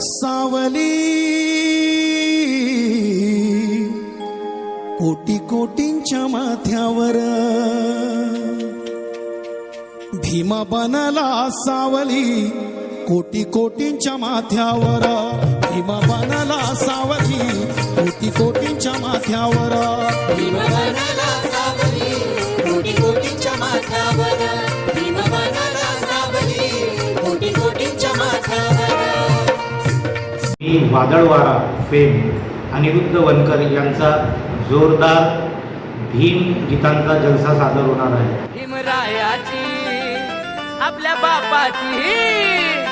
सावली। कोटी कोटींच्या माथ्यावर। भीमा बनला सावली। कोटी कोटींच्या माथ्यावर। भीमा बनला सावली। कोटी कोटींच्या माथ्यावर। भीमवनाला सावली। कोटी कोटींच्या माथ्यावर। वादळवारा फेम अनिरुद्ध वनकर यांचा जोरदार भीम गीतांचा जलसा सादर होणार आहे. भीमरायाची आपल्या बापाची.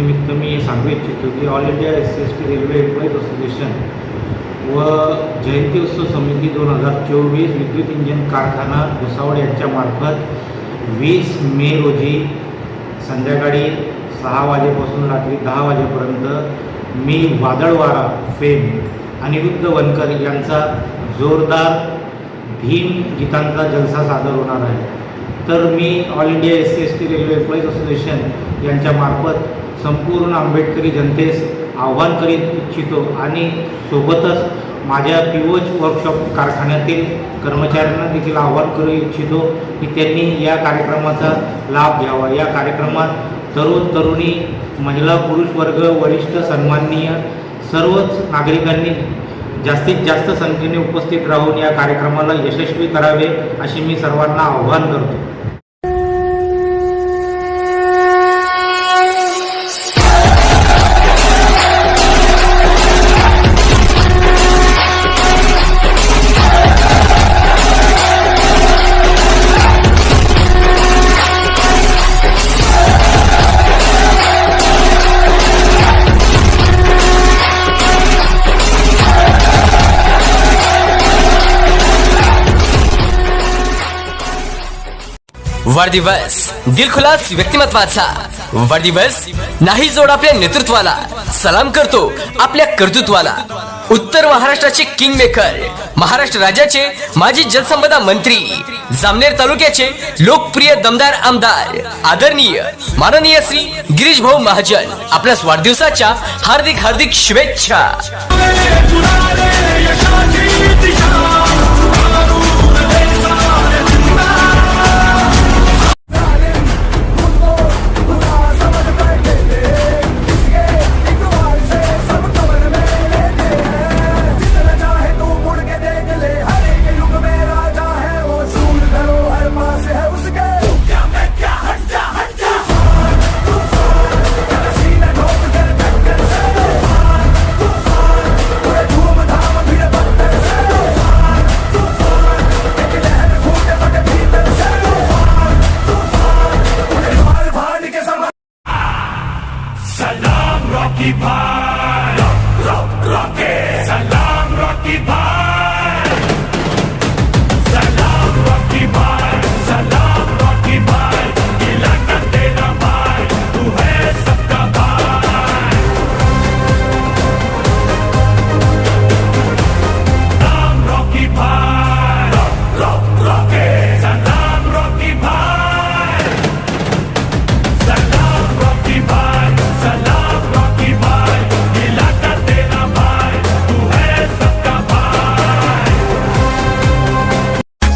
निमित्त मी सांगू इच्छितो की all India S S T railway employees association व जयंती उत्सव समिती दोन हजार चोवीस विद्युत इंजिन कारखाना भुसावळ यांच्यामार्फत वीस मे रोजी संध्याकाळी सहा वाजेपासून रात्री दहा वाजेपर्यंत मी वादळवारा फेम अनिरुद्ध वनकर यांचा जोरदार भीम गीतांचा जलसा सादर होणार आहे. तर मी all India S C S T railway employees association यांच्यामार्फत संपूर्ण आंबेडकरी जनतेस आव्हान करीत इच्छितो आणि सोबतच माझ्या पिओच वर्कशॉप कारखान्यातील कर्मचाऱ्यांना देखील आव्हान करू इच्छितो की त्यांनी या कार्यक्रमाचा लाभ घ्यावा. या कार्यक्रमात तरुण तरुणी महिला पुरुष वर्ग वरिष्ठ सन्माननीय सर्वच नागरिकांनी जास्तीत जास्त संख्येने उपस्थित राहून या कार्यक्रमाला यशस्वी करावे अशी मी सर्वांना आव्हान करतो. वाढदिवस दिलखुलास व्यक्तिमत्वाचा. वाढदिवस नाही जोड आपल्या नेतृत्वाला. सलाम करतो आपल्या कर्तृत्वाला. उत्तर महाराष्ट्राचे किंग मेकर महाराष्ट्र राज्याचे माजी जलसंपदा मंत्री जामनेर तालुक्याचे लोकप्रिय दमदार आमदार आदरणीय माननीय श्री गिरीश भाऊ महाजन आपल्या वाढदिवसाच्या हार्दिक हार्दिक शुभेच्छा. Keep on.